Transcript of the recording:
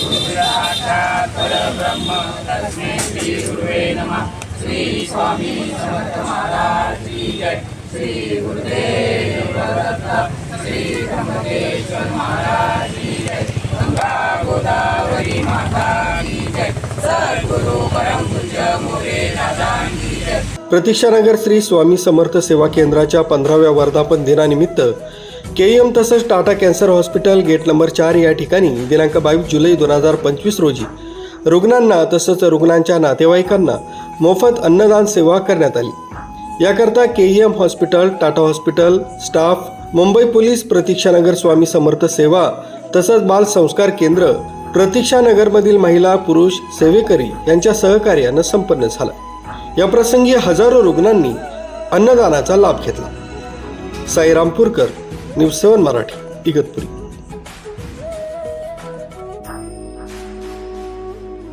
साक्षात् परब्रह्म तस्मै श्री गुरुवे नमः श्री स्वामी समर्थ महाराज की जय श्री गुरुदेव दत्त श्री ब्रह्मकेश्वर महाराज की जय गंगा गोदावरी माता की जय सद्गुरु परम पूज्य मोरे दादा की जय प्रतीक्षानगर श्री स्वामी समर्थ सेवा केंद्राच्या पंधराव्या वर्धापन दिनानिमित्त के एम तसंच Tata cancer hospital gate number चार या ठिकाणी दिनांक बावीस जुलै दोन हजार पंचवीस रोजी रुग्णांना तसंच रुग्णांच्या नातेवाईकांना मोफत अन्नदान सेवा करण्यात आली. याकरता K M hospital Tata hospital staff Mumbai police Pratikshanagar Swami Samarth Seva तसंच बाल संस्कार केंद्र प्रतीक्षानगरमधील महिला पुरुष सेवेकरी यांच्या सहकार्यानं संपन्न झाला. या प्रसंगी हजारो रुग्णांनी अन्नदानाचा लाभ घेतला. Sairampurkar news seven Marathi Igatpuri.